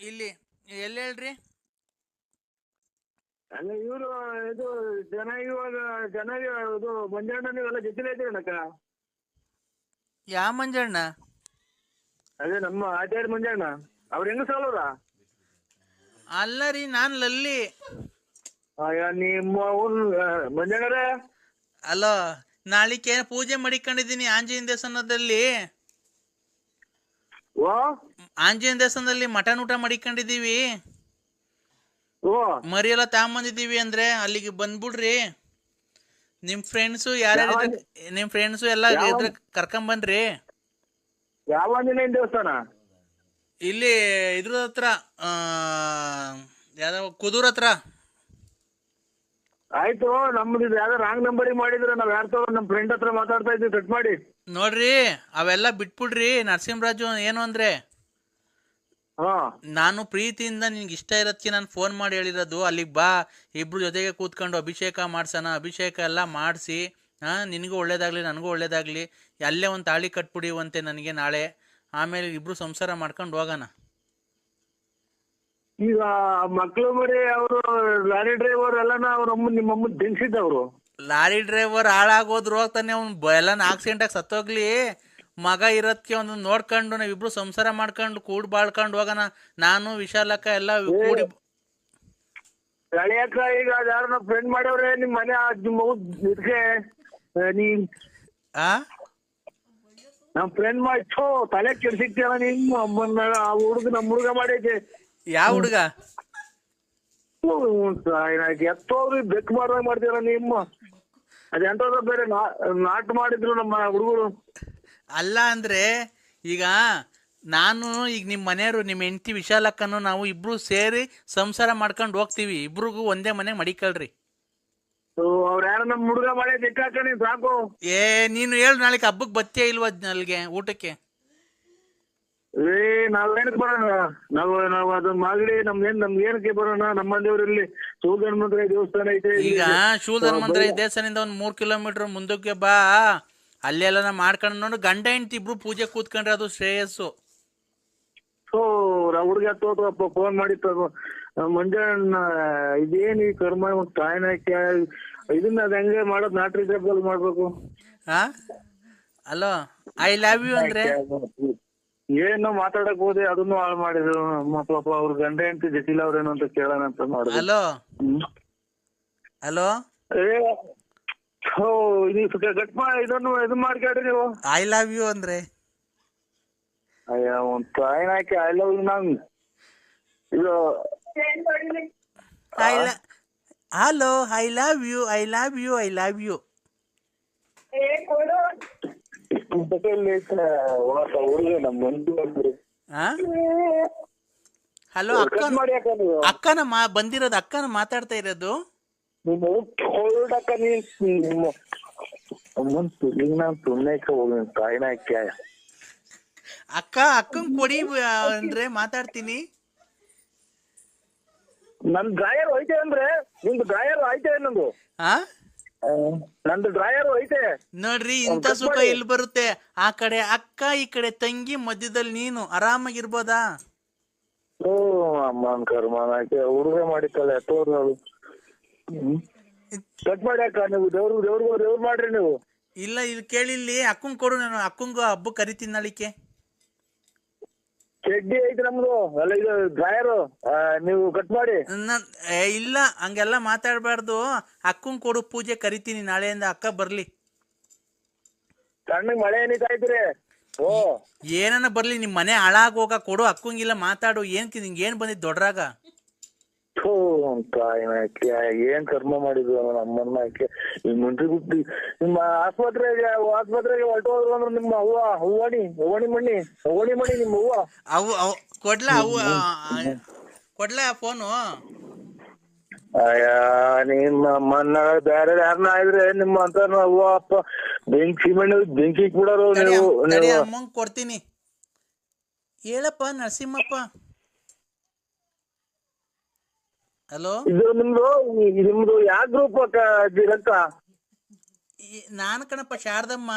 ಇಲ್ಲಿ ಎಲ್ಲಿ ಹೇಳ್ರಿ? ಅಲ್ಲ ಇವರು ಇದು ಜನ ಇವಾಗ ಜನ ಇದು ಮಂಜಣ್ಣ ನೀವೆಲ್ಲ ಜೊತೆಲೇ ಇದ್ದೀರಣ್ಣಕ್ಕ ಯಾವ ಮಂಜಣ್ಣ? ಅದೇ ನಮ್ಮ ಆಚಾರ್ಯ ಮಂಜಣ್ಣ. ಅವ್ರ ಹೆಂಗ ಸಾಲವ್ರ ಅಲ್ಲ ರೀ ನಾನ್ ಲಲ್ಲಿ. ಅಯ್ಯ ನಿಮ್ಮ ಅವ್ನ್ ಮಂಜಣ್ಣರೇ? ಅಲೋ ನಾಳಿಕೆ ಪೂಜೆ ಮಾಡಿಕೊಂಡಿದ್ದೀನಿ ಆಂಜನೇಯ ದೇವಸ್ಥಾನದಲ್ಲಿ? ಆಂಜನೇಯ ದೇವಸ್ಥಾನದಲ್ಲಿ ಮಟನ್ ಊಟ ಮಾಡಿಕೊಂಡಿದೀವಿ ಓ. ಮರಿ ಎಲ್ಲ ತಗೊಂಬಂದಿದ್ದೀವಿ ಅಂದ್ರೆ ಅಲ್ಲಿಗೆ ಬಂದ್ಬಿಡ್ರಿ. ನಿಮ್ ಫ್ರೆಂಡ್ಸ್ ಯಾರ್ಯಾರು ನಿಮ್ ಫ್ರೆಂಡ್ಸ್ ಎಲ್ಲ ಇದ್ರ ಕರ್ಕೊಂಡ್ ಬನ್ರಿ. ಯಾವ ಆಂಜನೇಯ ದೇವಸ್ಥಾನ? ಇಲ್ಲಿ ಇದ್ರ ಹತ್ರ ಆ, ಯಾವ್ದೋ ಕುದೂರ್ ಹತ್ರ. ಆಯ್ತು ನಮ್ದು ಯಾವ್ದೋ ರಾಂಗ್ ನಂಬರ್ ಮಾಡಿದ್ರೆ ನಾವ್ ಯಾರ ತಗೋ ನಮ್ ಫ್ರೆಂಡ್ ಹತ್ರ ಮಾತಾಡ್ತಾ ಇದ್ವಿ ಕಟ್ ಮಾಡಿ. ನೋಡ್ರಿ ಅವೆಲ್ಲ ಬಿಟ್ಬಿಡ್ರಿ ನರಸಿಂಹರಾಜು ಏನು ಅಂದ್ರೆ? ಹಾ. ನಾನು ಪ್ರೀತಿಯಿಂದ ನಿನ್ಗೆ ಇಷ್ಟ ಇರತ್ತೆ ನಾನು ಫೋನ್ ಮಾಡಿ ಹೇಳಿರೋದು. ಅಲ್ಲಿಗೆ ಬಾ ಇಬ್ರು ಜೊತೆಗೆ ಕೂತ್ಕೊಂಡು ಅಭಿಷೇಕ ಮಾಡ್ಸೋಣ ಅಭಿಷೇಕ ಎಲ್ಲ ಮಾಡಿಸಿ ಹಾ ನಿನಗೂ ಒಳ್ಳೇದಾಗಲಿ ನನಗೂ ಒಳ್ಳೇದಾಗಲಿ ಅಲ್ಲೇ ಒಂದು ತಾಳಿ ಕಟ್ಬಿಡಿವಂತೆ ನನಗೆ ನಾಳೆ. ಆಮೇಲೆ ಇಬ್ರು ಸಂಸಾರ ಮಾಡ್ಕೊಂಡು ಹೋಗೋಣ. ಈಗ ಮಕ್ಳು ಮರಿ ಅವರು ಲಾರಿ ಡ್ರೈವರ್ ಎಲ್ಲಾನ ಅವ್ರ ಅಮ್ಮ ನಿಮ್ಮ ಅಮ್ಮ ದಿನ್ಸಿದ್ದವ್ರು ಲಾರಿ ಡ್ರೈವರ್ ಹಾಳಾಗೋದ್ರು ತಾನೆ ಅವ್ನು ಎಲ್ಲ ಆಕ್ಸಿಡೆಂಟಾಗಿ ಸತ್ತೋಗ್ಲಿ. ಮಗ ಇರೋದಕ್ಕೆ ಒಂದು ನೋಡ್ಕೊಂಡು ನಾವಿಬ್ರು ಸಂಸಾರ ಮಾಡ್ಕೊಂಡು ಕೂಡ್ ಬಾಳ್ಕೊಂಡು ಹೋಗೋಣ. ನಾನು ವಿಶಾಲಕ್ಕ ಎಲ್ಲ ಕೂಡಿ ಅಳಿಯಕ್ಕ ಈಗ ಯಾರು ನಮ್ಮ ಫ್ರೆಂಡ್ ಮಾಡವ್ರೆ ನಿಮ್ ಮನೆ ನಿಮ್ಮ ಇದಕ್ಕೆ ನೀ ಆ? ನಮ್ ಫ್ರೆಂಡ್ ಮಾಡಿ ತಲೆ ಕೆಡ್ಸಿಕ್ತಿಯಲ್ಲ ನಿಮ್ಮ ಅಮ್ಮನ ಆ ಹುಡುಗ ನಮ್ಮ ಹುಡುಗ ಮಾಡೈತೆ ಯಾವ ಹುಡುಗ? ಎತ್ತೋದ್ರಿ ಬೆಕ್ ಮಾಡ್ದಂಗ ಮಾಡ್ತೀರ ನಿಮ್ಮ? ಅದೆಂತದ ಬೇರೆ ನಾಟ್ ಮಾಡಿದ್ರು ನಮ್ಮ ಹುಡುಗರು. ಅಲ್ಲ ಅಂದ್ರೆ ಈಗ ನಾನು ಈಗ ನಿಮ್ಮ ಮನೆಯವರು ನಿಮ್ಮ ಹೆಂಡತಿ ವಿಶಾಲಕ್ಕನು ನಾವು ಇಬ್ರು ಸೇರಿ ಸಂಸಾರ ಮಾಡ್ಕೊಂಡು ಹೋಗ್ತೀವಿ. ಇಬ್ರಿಗೂ ಒಂದೇ ಮನೆ ಮಡಿಕಳ್ರಿ ಅವ್ರ ಯಾರ ನಮ್ಮ ಹುಡುಗ ಮಾಡೇ ದಿಕ್ಕಾಕಣಿ ಸಾಕು. ಏ ನೀನು ಹೇಳು ನಾಳೆ ಹಬ್ಬಕ್ಕೆ ಬತ್ತೇ ಇಲ್ವಾ ಅಲ್ಲಿಗೆ ಊಟಕ್ಕೆ? ಏ ನಾವ್ ಏನಕ್ಕೆ ಬರೋಣ? ನಾವು ನಾವು ಅದನ್ನ ಮಾಗಡಿ ನಮ್ದೇನ್ ನಮ್ಗೆ ಏನಕ್ಕೆ ಬರೋಣ? ನಮ್ಮ ದೇವ್ರಲ್ಲಿ ಶೂಧನ್ಮಂತ್ರ ದೇವಸ್ಥಾನ ಐತೆ. ಈಗ ಶೂಧನ್ಮಂತ್ರ ದೇವಸ್ಥಾನದಿಂದ ಒಂದ್ ಮೂರ್ ಕಿಲೋಮೀಟರ್ ಮುಂದಕ್ಕೆ ಬಾ. ಅಲ್ಲೆಲ್ಲ ಮಾಡ್ಕೊಂಡು ನೋಡು. ಗಂಡ ಹೆಂಡತಿ ಇಬ್ರು ಪೂಜೆ ಕೂತ್ಕೊಂಡ್ರೆ ಅದು ಶ್ರೇಯಸ್ಸು. ಸೊ ಹುಡುಗ ತೋತ ಫೋನ್ ಮಾಡಿ ಮಂಜಣ್ಣ ಇದೇನ್ ಈ ಕರ್ಮ? ತಾಯಿನ ಇದನ್ನ ಅದ್ ಹೆಂಗೆ ಮಾಡೋದ್? ನಾಟ್ರಿ ಜಬ್ಬಲ್ ಮಾಡ್ಬೇಕು. ಹಾ ಅಲೋ ಐ ಲವ್ ಯು ಅಂದ್ರೆ? ಏನೋ ಮಾತಾಡಕ್ ಹೋದೆ ಅದನ್ನು ಹಾಳು ಮಾಡಿದ್ರು. ಪಾಪ ಅವ್ರ ಗಂಡ ಹೆಂಡತಿ ಜಟಿಲ್ ಅವ್ರೇನು ಅಂತ ಕೇಳೋಣ ಅಂತ ಮಾಡಿದ್ರು. ಹಲೋ? ಹಲೋ? ಏ ಹೋ ಇದು ಗಟ್ ಮಾ ಇದನ್ನು ಇದು ಮಾಡ್ಕೊಡ್ರಿ ನೀವು. ಐ ಲವ್ ಯು ಅಂದ್ರೆ? ಅಯ್ಯ ಒಂದ್ ತಾಯಿನ ಹಾಕಿ ಐ ಲವ್ ನಂಗ್. ಇದು hello I love you I love you I love you ಹುಡುಗ ನಮ್ ಮಂದಿ ಬಂದ್ರು ಹಾ ಹಲೋ ಅಕ್ಕ ಅಕ್ಕನ ಮಾ ಬಂದಿರೋದು ಅಕ್ಕನ ಮಾತಾಡ್ತಾ ಇರೋದು. ಅಕ್ಕ ಅಕ್ಕಂಗ್ ಕೊಡಿ ಅಂದ್ರೆ ಮಾತಾಡ್ತೀನಿ. ನನ್ ಡ್ರಾಯರ್ ಐತೆ ಅಂದ್ರೆ ನಿಮ್ದು ಡ್ರಾಯರ್ ಐತೆ ನಂದು ಹಾ ನಂದು ಡ್ರಾಯರ್ ಐತೆ. ನೋಡ್ರಿ ಇಂತ ಸುಖ ಎಲ್ಲಿ ಬರುತ್ತೆ? ಆ ಕಡೆ ಅಕ್ಕ ಈ ಕಡೆ ತಂಗಿ ಮಧ್ಯದಲ್ಲಿ ನೀನು. ಆರಾಮಾಗಿರ್ಬೋದಾ? ಓ ಅಮ್ಮನ್ ಕರ್ಮನ ಹಾಕಿ ಹುಡುಗ ಮಾಡಿತ್ತಲ್ಲ ತೋರ್ನಳು ಕಟ್ ಮಾಡಿ ಅಕ್ಕ ನೀವು ದೇವ್ರು ದೇವ್ರು ದೇವ್ರು ಮಾಡ್ರಿ ನೀವು. ಇಲ್ಲ ಇಲ್ಲಿ ಕೇಳಿಲ್ಲಿ. ಅಕ್ಕಂಗ್ ಕೊಡು ನಾನು ಅಕ್ಕಂಗ್ ಹಬ್ಬ ಕರಿತೀನಿ ನಾಳಿಕೆ ಚಡ್ಡಿ ಐತಿ ನಮ್ದು. ಅಲ್ಲ ಇದು ಡ್ರಾಯರ್ ನೀವು ಕಟ್ ಮಾಡಿ. ನನ್ ಏ, ಇಲ್ಲ ಹಂಗೆಲ್ಲ ಮಾತಾಡಬಾರ್ದು. ಅಕ್ಕಂಗ್ ಕೊಡು ಪೂಜೆ ಕರಿತೀನಿ ನಾಳೆಯಿಂದ ಅಕ್ಕ ಬರ್ಲಿ. ಮಳೆ ಏನಿತಾ ಇದ್ರಿ? ಓ. ಏನನ ಬರ್ಲಿ ನಿಮ್ ಮನೆ ಹಾಳಾಗೋಗ ಕೊಡು ಅಕ್ಕಂಗಿಲ್ಲ ಮಾತಾಡು. ಏನ್ ನಿಂಗೆ ಏನ್ ಬಂದಿದ್ ದೊಡ್ಡರಾಗ ಥೂ ತಾಯಿನ ಹಾಕಿ ಏನ್ ಕರ್ಮ ಮಾಡಿದ್ರು ನಮ್ಮನ್ನ ಆಕೆ ಮುಂಚೆ ಗುಟ್ಟಿ ನಿಮ್ಮ ಆಸ್ಪತ್ರೆಗೆ ಆಸ್ಪತ್ರೆಗೆ ಹೊರಟು ಹೋದ್ರು ಅಂದ್ರೆ ನಿಮ್ಮ ಅವ್ವ ಹೂವಣಿ ಹೂವಣಿ ಮಣ್ಣಿ ಹೂವಣಿ ಮಣಿ ನಿಮ್ಮ ಅವ್ವ. ಅವು ಅವು ಕೊಡ್ಲಾ ಅವು ಕೊಡ್ಲಾ ಫೋನು? ಅಯ್ಯ ನಿಮ್ಮ ಅಮ್ಮನ್ನ ಬೇರೆ ಯಾರನ್ನ ಆದ್ರೆ ನಿಮ್ಮ ಅಂತ ಅವ್ವ ಅಪ್ಪ ಬೆಂಕಿ ಮಣ್ಣು ಬೆಂಕಿ ಬಿಡೋರು ನೀವು ಕೊಡ್ತೀನಿ. ಹೇಳಪ್ಪ ನರಸಿಂಹಪ್ಪ. ಹಲೋ ಇದು ನಿಮ್ದು ನಿಮ್ದು ಯಾವ ಗ್ರೂಪ್ ನಾನು ಕಣಪ್ಪ ಶಾರದಮ್ಮ.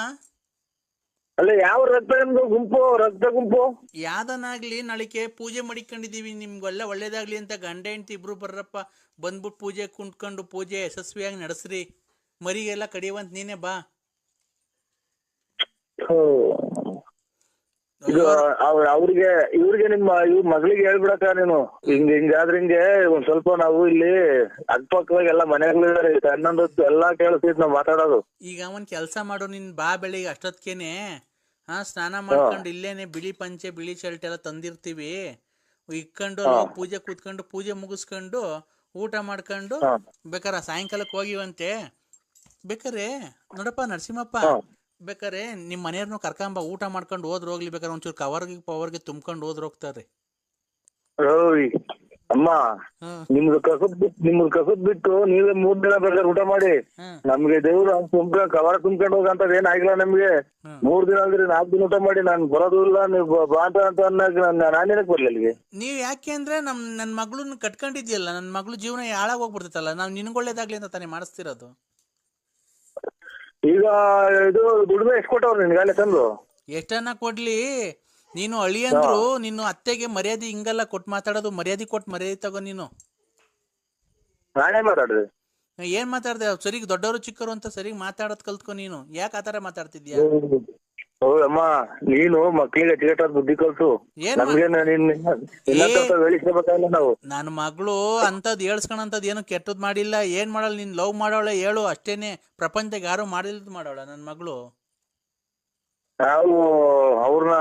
ಅಲ್ಲ ಯಾವ ರಕ್ತ ನಿಮ್ದು ಗುಂಪು ರಕ್ತ ಗುಂಪು? ಯಾವ್ದನಾಗ್ಲಿ ನಾಳಿಕೆ ಪೂಜೆ ಮಾಡಿಕೊಂಡಿದೀವಿ ನಿಮ್ಗೆಲ್ಲ ಒಳ್ಳೇದಾಗ್ಲಿ ಅಂತ ಗಂಡ ಹೆಂಡತಿ ಇಬ್ರು ಬರ್ರಪ್ಪ ಬಂದ್ಬಿಟ್ಟು ಪೂಜೆ ಕುಂಟ್ಕೊಂಡು ಪೂಜೆ ಯಶಸ್ವಿಯಾಗಿ ನಡೆಸ್ರಿ. ಮರಿಗೆಲ್ಲ ಕಡಿಯುವಂತ ನೀನೇ ಬಾ. ಇದು ಅವ್ರ ಅವ್ರಿಗೆ ಇವ್ರಿಗೆ ನಿಮ್ಮ ಇವ್ರ ಮಗಳಿಗೆ ಹೇಳ್ಬಿಡಕ ನೀನು. ಹಿಂಗ್ ಹಿಂಗಾದ್ರೆ ಹಿಂಗೆ ಒಂದ್ ಸ್ವಲ್ಪ ನಾವು ಇಲ್ಲಿ ಅಕ್ಕಪಕ್ಕದಾಗ ಎಲ್ಲ ಮನೆಗಳಿದಾರೆ ಸಣ್ಣದೊತ್ತು ಎಲ್ಲಾ ಕೇಳಿಸ್ತೈತ್ ನಾವ್ ಮಾತಾಡೋದು. ಈಗ ಅವನ್ ಕೆಲಸ ಮಾಡು ನಿನ್ ಬಾ ಬೆಳಿಗ್ಗೆ ಅಷ್ಟೊತ್ಕೇನೆ. ಹಾ ಸ್ನಾನ ಮಾಡ್ಕೊಂಡು ಇಲ್ಲೇನೆ ಬಿಳಿ ಪಂಚೆ ಬಿಳಿ ಶರ್ಟ್ ಎಲ್ಲ ತಂದಿರ್ತೀವಿ. ಇಕ್ಕೊಂಡು ಪೂಜೆ ಕೂತ್ಕೊಂಡು ಪೂಜೆ ಮುಗಿಸ್ಕೊಂಡು ಊಟ ಮಾಡ್ಕೊಂಡು ಬೇಕಾರ ಸಾಯಂಕಾಲಕ್ಕೆ ಹೋಗಿವಂತೆ. ಬೇಕಾರೆ ನೋಡಪ್ಪ ನರಸಿಂಹಪ್ಪ. ಬೇಕಾರೆ ನಿಮ್ಮ ಮನೆಯವ್ರನ್ನ ಕರ್ಕೊಂಬ ಊಟ ಮಾಡ್ಕೊಂಡು ಹೋದ್ರು ಹೋಗ್ಲಿ ಬೇಕಾರೆ ಒಂಚೂರು ಕವರ್ಗೆ ಪವರ್ಗೆ ತುಂಬ್ಕೊಂಡು ಹೋದ್ರು ಹೋಗ್ತಾರೆ ಓಯ್ ಅಮ್ಮ ನಿಮ್ದು ಕಸದ್ ಬಿಟ್ಟು ನಿಮ್ದು ಕಸದ್ ಬಿಟ್ಟು ನೀವೇ ಮೂರ್ ದಿನ ಬೇಕಾದ್ರೆ ಊಟ ಮಾಡಿ. ನಮ್ಗೆ ದೇವ್ರು ತುಂಬ್ಕ ಕವರ ತುಂಬ್ಕೊಂಡು ಹೋಗಂತ ಏನ್ ಆಗಿಲ್ಲ ನಮ್ಗೆ. ಮೂರ್ ದಿನ ಅಂದ್ರೆ ನಾಲ್ಕು ದಿನ ಊಟ ಮಾಡಿ ನಾನ್ ಬರೋದು ಇಲ್ಲ ನೀವು ಬ- ಬಾ ಅಂತ ಅಂತ ಅನ್ನಕ್ ನಾನ್ ನಾನೇನಕ್ ಬರ್ಲಿ ಅಲ್ಲಿಗೆ? ನೀವ್ ಯಾಕೆ ಅಂದ್ರೆ ನಮ್ ನನ್ ಮಗಳನ್ನ ಕಟ್ಕೊಂಡಿದ್ಯಲ್ಲ ನನ್ ಮಗಳು ಜೀವನ ಹಾಳಾಗ್ ಹೋಗ್ಬಿಡ್ತೈತಲ್ಲ ನಾವ್ ನಿನ್ಗೊಳ್ಳೇದಾಗ್ಲಿ ಅಂತ ತಾನೇ ಮಾಡಿಸ್ತಿರೋದು. ಈಗ ಇದು ದುಡಿಮೆ ಎಷ್ಟು ಕೊಟ್ಟವ್ರು ನಿನ್ಗಾಲೆ ತಂದು? ಎಷ್ಟನ್ನ ಕೊಡ್ಲಿ? ನೀನು ಅಳಿಯಂದ್ರು ನಿನ್ನ ಅತ್ತೆಗೆ ಮರ್ಯಾದೆ ಹಿಂಗಲ್ಲ ಕೊಟ್ ಮಾತಾಡೋದು ಮರ್ಯಾದೆ ಕೊಟ್ ಮರ್ಯಾದೆ ತಗೋ ನೀನು. ನಾನೇ ಮಾತಾಡ್ದೆ. ಏನ್ ಮಾತಾಡ್ದೆ? ಸರಿಗೆ ದೊಡ್ಡವರು ಚಿಕ್ಕರು ಅಂತ ಸರಿಗೆ ಮಾತಾಡೋದ್ ಕಲ್ತ್ಕೊ ನೀನು. ಯಾಕೆ ಆತರ ಮಾತಾಡ್ತಿದ್ಯಾ? ಅಮ್ಮ ನೀನು ಮಕ್ಕಳಿಗೆ ಎಜುಕೇಟರ್ ಬುದ್ಧಿ ಕಲ್ಸು ಏನ್? ನಮ್ಗೆ ಹೇಳಿಸ್ಕೋಬೇಕಾಗಿಲ್ಲ ನಾವು. ನನ್ನ ಮಗಳು ಅಂತದ್ ಹೇಳ್ಸ್ಕೊಳಂತದ್ ಏನು ಕೆಟ್ಟದ್ ಮಾಡಿಲ್ಲ. ಏನ್ ಮಾಡಲ್ಲ ನೀನ್ ಲವ್ ಮಾಡೋಳೆ ಹೇಳು ಅಷ್ಟೇನೆ. ಪ್ರಪಂಚದಾಗ ಯಾರು ಮಾಡಿಲ್ದ್ ಮಾಡೋಳ ನನ್ ಮಗಳು. ನಾವು ಅವ್ರನ್ನ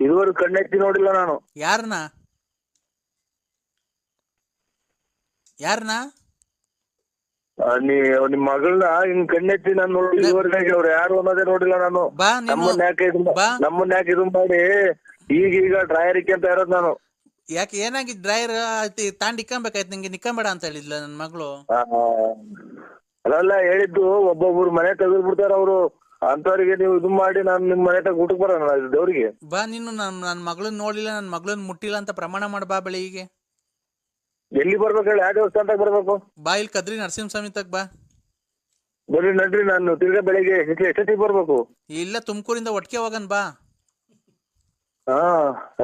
ಇದುವರೆಗೂ ಕಣ್ಣೆತ್ತಿ ನೋಡಿಲ್ಲ ನಾನು. ಯಾರನ್ನ ಯಾರನ್ನ ನೀ ನಿಮ್ ಮಗಳನ್ನ ಹಿಂಗ್ ಕಣ್ಣೆತ್ತಿ ನಾನು ನೋಡಿ ಇದುವರೆಗೆ ಅವ್ರು ಯಾರು ಅನ್ನೋದೇ ನೋಡಿಲ್ಲ ನಾನು. ಬಾ ನೀನು. ನಮ್ಮನ್ನ ಯಾಕೆ ಇದು ಬಾ. ನಮ್ಮನ್ನ ಯಾಕೆ ಇದು ಮಾಡಿ ಈಗ ಈಗ ಡ್ರಾಯರಿಕೆ ಅಂತ ಇರೋದು ನಾನು. ಯಾಕೆ ಏನಾಗಿದ್ ಡ್ರೈವರ್ ತಾಂಡ್ ಇಕ್ಕಂಬೇಕಾಯ್ತು ನಿಂಗೆ ನಿಕ್ಕಂಬೇಡ ಅಂತ ಹೇಳಿದ್ಲ ನನ್ನ ಮಗಳು? ಆ, ಅಲ್ಲ ಹೇಳಿದ್ದು ಒಬ್ಬೊಬ್ರು ಮನೆ ತೆಗೆದು ಬಿಡ್ತಾರ ಅವರು. ಅಂತವ್ರಿಗೆ ನೀವು ಇದು ಮಾಡಿ ನಾನು ನಿಮ್ ಮನೆ ತಗ ಊಟಕ್ಕೆ ಬರೋಣ ದೇವ್ರಿಗೆ. ಬಾ ನೀನು ನನ್ನ ನನ್ನ ಮಗಳನ್ನ ನೋಡಿಲ್ಲ ನನ್ನ ಮಗಳನ್ನ ಮುಟ್ಟಿಲ್ಲ ಅಂತ ಪ್ರಮಾಣ ಮಾಡ್ಬಾ ಬೆಳಿಗ್ಗೆ. ಎಲ್ಲಿ ಬರ್ಬೇಕು ಹೇಳಿ? ಯಾವ ದೇವಸ್ಥಾನದಾಗ ಬರ್ಬೇಕು? ಬಾ ಇಲ್ಲಿ ಕದ್ರಿ ನರಸಿಂಹಸ್ವಾಮಿ ತಗ ಬಾ. ಬರ್ರಿ ನಡ್ರಿ ನಾನು ತಿರ್ಗಾ ಬೆಳಿಗ್ಗೆ ಎಷ್ಟು ಎಷ್ಟೊತ್ತಿಗೆ ಬರ್ಬೇಕು? ಇಲ್ಲ ತುಮಕೂರಿಂದ ಒಟ್ಟಿಗೆ ಹೋಗನ್ ಬಾ. ಹಾ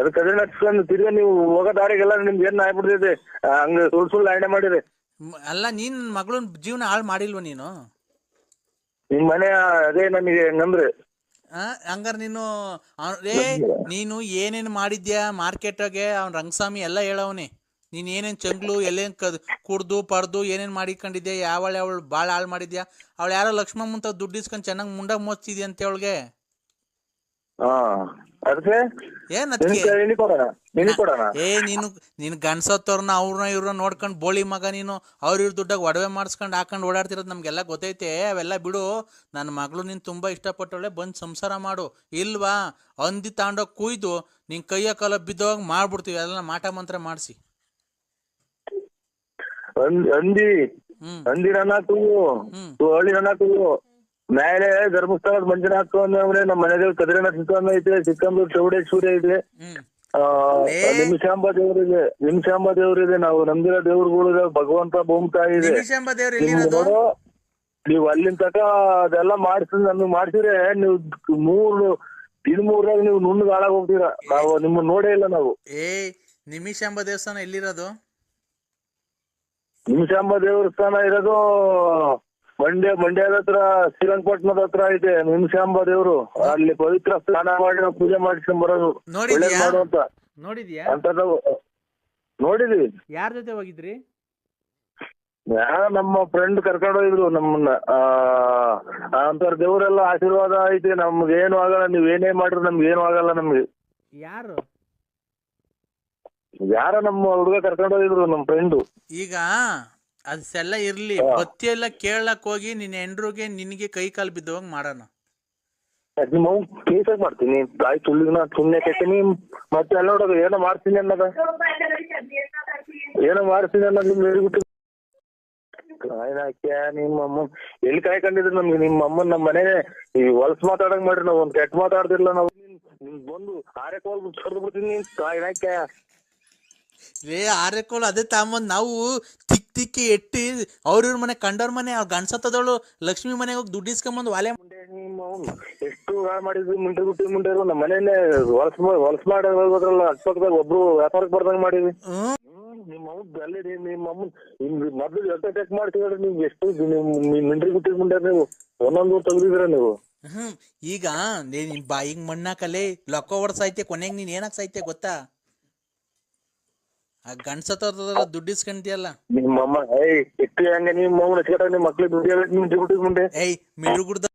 ಅದು ಕದ್ರಿ ನಡ್ಸ್ಕೊಂಡು ತಿರ್ಗಾ ನೀವು ಹೋಗೋ ದಾರಿಗೆಲ್ಲ ನಿಮ್ಗೆ ಏನ್ ಆಗ್ಬಿಡ್ತೈತೆ ಹಂಗ ಸುಳ್ ಸುಳ್ಳು ಆಯ್ನೆ ಮಾಡಿರಿ. ಮ್- ಅಲ್ಲ ನೀನ್ ಮಗಳನ್ ಜೀವನ ಹಾಳು ಮಾಡಿಲ್ವ ನೀನು? ನಿಮ್ ಮನೆ ಅದೇ ನನಗೆ ಹಂಗಂದ್ರೆ. ಆ, ಹಂಗಾರೆ ನೀನು ಅವ್ನ್- ಏ ನೀನು ಏನೇನು ಮಾಡಿದ್ಯಾ? ಮಾರ್ಕೆಟ್ಗೆ ಅವ್ನ ರಂಗಸ್ವಾಮಿ ಎಲ್ಲ ಹೇಳವನೆ. ನೀನ್ ಏನೇನ್ ಚಂಗ್ಲು ಎಲ್ಲೇನ್ ಕದ್ ಕುಡ್ದು ಪಡ್ದು ಏನೇನ್ ಮಾಡಿಕೊಂಡಿದ್ಯಾ ಯಾವಳ ಅವಳು ಭಾಳ ಹಾಳು ಮಾಡಿದ್ಯಾ? ಅವಳು ಯಾರೋ ಲಕ್ಷ್ಮಣ ಮುಂತ ದುಡ್ಡು ಇಸ್ಕೊಂಡ್ ಚೆನ್ನಾಗ್ ಮುಂಡ ಮೋಚ್ತಿದ್ಯಾ ಅಂತ ಅವಳಿಗೆ? ಏನ್ ಏ ನೀನು ನೀನು ಗಂಡ್ಸತ್ತವ್ರನ್ನ ಅವ್ರನ್ನ ಇವ್ರನ್ನ ನೋಡ್ಕೊಂಡು ಬೋಳಿ ಮಗ ನೀನು ಅವ್ರ ಇವ್ರ ದುಡ್ಡಾಗ ಒಡವೆ ಮಾಡಿಸ್ಕೊಂಡು ಹಾಕೊಂಡು ಓಡಾಡ್ತಿರೋದು ನಮ್ಗೆಲ್ಲ ಗೊತ್ತೈತೆ ಅವೆಲ್ಲ ಬಿಡು. ನನ್ನ ಮಗಳು ನೀನ್ ತುಂಬಾ ಇಷ್ಟಪಟ್ಟವಳೆ ಬಂದ್ ಸಂಸಾರ ಮಾಡು. ಇಲ್ವಾ? ಅಂದಿ ತಾಂಡೋಗ್ ಕುಯ್ದು ನಿನ್ ಕೈಯ ಕಾಲ ಬಿದ್ದೋಗ ಮಾಡ್ಬಿಡ್ತೀವಿ ಅದನ್ನ ಮಾಟ ಮಂತ್ರ ಮಾಡಿಸಿ. ಹಂದಿ ಹ್ಮ್. ಅಂದಿ ನನ್ನ ಕೂಗು ಹ್ಮ್. ತೂ ಹಳ್ಳಿ ನನ್ನ ಕೂಗು ಮೇಲೆ ಧರ್ಮಸ್ಥಳದ ಮಂಜುನಾಥ ಅಂದ್ರೆ ನಮ್ಮ ಮನೆ ದೇವ್ರ ಕದ್ರಿನ ಸಿಕ್ಕಂದ ಐತೆ ಸಿಕ್ಕಂದೂರು ಚೌಡೇಶ್ವರಿ ಐತೆ ಹ್ಮ್. ಆ, ಏ. ನಿಮಿಷಾಂಬ ದೇವ್ರಿದೆ ನಿಮಿಷಾಂಬ ದೇವ್ರಿದೆ ನಾವು ನಂದಿರ ದೇವ್ರುಗಳು ಭಗವಂತ ಭೂಮಿತಾಯಿ ಇದೆ. ನೀವ್ ಅಲ್ಲಿಂದ ತಕ ಅದೆಲ್ಲ ಮಾಡಿಸಿ ನಮ್ಗೆ ಮಾಡ್ಸಿದ್ರೆ ನೀವು ಮೂರು ದಿನ ಮೂರಾಗ ನೀವು ನುಣ್ಣಗಾಳಾಗ ಹಾಳಾಗ್ ಹೋಗ್ತೀರಾ. ನಾವು ನಿಮ್ಮನ್ನ ನೋಡೇ ಇಲ್ಲ ನಾವು. ಏ ನಿಮಿಷಾಂಬ ದೇವಸ್ಥಾನ ಎಲ್ಲಿರೋದು? ನಿಮಿಷಾಂಬ ದೇವಸ್ಥಾನ ಇರೋದು ಮಂಡ್ಯ ಮಂಡ್ಯದ ಹತ್ರ ಶ್ರೀರಂಗಪಟ್ಟಣದ ಹತ್ರ ಐತೆ ನಿಮಿಷಾಂಬ ದೇವರು. ಅಲ್ಲಿ ಪವಿತ್ರ ಸ್ನಾನ ಮಾಡಿ ನಾವು ಪೂಜೆ ಮಾಡಿಸ್ಕೊಂಡ್ ಬರೋದು. ನೋಡಿದ್ಯಾ? ಮಾಡುವಂತ ನೋಡಿದ್ಯಾ? ಅಂತ ನೋಡಿದ್ವಿ. ಯಾರ ಜೊತೆ ಹೋಗಿದ್ರಿ? ಯಾರ ನಮ್ಮ ಫ್ರೆಂಡ್ ಕರ್ಕೊಂಡು ಹೋಗಿದ್ರು ನಮ್ಮನ್ನ. ಅಂತವ್ರ ದೇವರೆಲ್ಲ ಆಶೀರ್ವಾದ ಐತಿ. ನಮ್ಗೆ ಏನು ಆಗಲ್ಲ. ನೀವ್ ಏನೇ ಮಾಡ್ರಿ ನಮ್ಗೆ ಏನು ಆಗಲ್ಲ ನಮ್ಗೆ. ಯಾರು? ಯಾರ ನಮ್ಮ ಹುಡುಗ ಕರ್ಕೊಂಡು ಹೋಗಿದ್ರು ನಮ್ಮ ಫ್ರೆಂಡು ಈಗ ಅದೆಲ್ಲ ಇರ್ಲಿ ಬತ್ತಿ ಎಲ್ಲ ಕೇಳಕ್ ಹೋಗಿ ನಿನ್ನ ಹೆಂಡ್ರುಗೆ ನಿನಗೆ ಕೈ ಕಾಲು ಬಿದ್ದವಾಗ ಮಾಡೋಣ. ನಿಮ್ಮ ಕೇಸಾಗ ಮಾಡ್ತೀನಿ. ತಾಯಿ ತುಳ್ಳಿನ ಸುಮ್ನೆ ಕೆತ್ತೀನಿ ಮತ್ತೆ ಎಲ್ಲ ನೋಡೋದು ಏನೋ ಮಾಡ್ತೀನಿ ಅನ್ನದ. ಏನೋ ಮಾಡ್ತೀನಿ ಅನ್ನೋದು ನಿಮ್ಗೆ ಹೇಳ್ಬಿಟ್ಟು. ಕಾಯ್ನಾಕ್ಯ ನಿಮ್ಮ ಅಮ್ಮ. ಎಲ್ಲಿ ಕಾಯ್ಕೊಂಡಿದ್ರು ನಮ್ಗೆ ನಿಮ್ಮ ಅಮ್ಮನ್ ನಮ್ಮ ಮನೆ ಈ ಹೊಲ್ಸ್ ಮಾತಾಡಂಗ್ ಮಾಡ್ರಿ ನಾವ್ ಒಂದ್ ಕೆಟ್ಟ ಮಾತಾಡ್ತಿರ್ಲ ನಾವು. ನಿಮ್ ಬಂದು ಆರೆ ಕೋಲ್ ಕಡ್ದು ಬಿಡ್ತೀನಿ ಕಾಯ್ನಾಕ್ಯ ಲೇ ಆರೆಕೋಳು ಅದೇ ತಾಂಬಂದು ನಾವು ತಿಕ್ ತಿಕ್ಕಿ ಎಟ್ಟಿ ಅವ್ರಿವ್ರ ಮನೆ ಕಂಡವ್ರ ಮನೆ ಅವ್ರ ಗಂಡ್ಸತ್ತದವಳು ಲಕ್ಷ್ಮಿ ಮನೆಗೆ ಹೋಗಿ ದುಡ್ಡು ಇಸ್ಕೊಂಬಂದು ವಾಲೆ ಎಷ್ಟು ಹಾಳು ಮಾಡಿದ್ವಿ ಮುಂಡೆ ಗುಟ್ಟಿ ಮುಂಡೆ ನಮ್ಮ ಮನೆಯಲ್ಲೇ ಹೊಲಸ್ ಹೊಲಸ್ ಮಾಡಿ ಹೋಗೋದ್ರಲ್ಲ ಅಕ್ಕಪಕ್ಕದಾಗ ಒಬ್ರು ವ್ಯಾಪಾರಕ್ಕೆ ಬರ್ದಂಗೆ ಮಾಡಿದ್ವಿ. ನಿಮ್ಮ ಅವ್ನ ಅಲ್ಲಿ ನಿಮ್ಮ ಅಮ್ಮನ್ ಹಿಂಗ್ ಮೊದ್ಲು ಟೆಕ್ ಮಾಡ್ತೀವಿ ಮಾಡ್ತಿದ್ರಿ ನೀವು ಎಷ್ಟು ಮಿಂಡ್ರಿ ಗುಟ್ಟಿ ಮುಂಡೆ ನೀವು ಒಂದೊಂದು ತೆಗ್ದಿದ್ರ ನೀವು? ಹ್ಮ್ ಈಗ ನೀ ಬಾಯಿಂಗ್ ಬಾಯಿಗೆ ಮಣ್ಣಾಕಲೆ ಲೊಕ್ಕ ಹೊಡ್ಸಾಯ್ತೆ ಕೊನೆಗೆ ನೀನ್ ಏನಾಗ್ ಸಾಯ್ತೆ ಗೊತ್ತಾ? ಆ ಗಂಡ್ಸತ್ತವ್ರ ದುಡ್ಡು ಇಸ್ಕೊಂತಿಯಲ್ಲ? ನಿಮ್ಮಮ್ಮ ಏಯ್ ಎಷ್ಟು ಹೆಂಗ ನಿಮ್ಮ ಮಗನ ನಿಮ್ಮ ಮಕ್ಳಿಗೆ ದುಡ್ಡು ನಿಮ್ಮ ಗುಟ್ಟಿ ಮುಂದೆ. ಏಯ್ ಮಿಡ್ರು ಗುಡ್ದ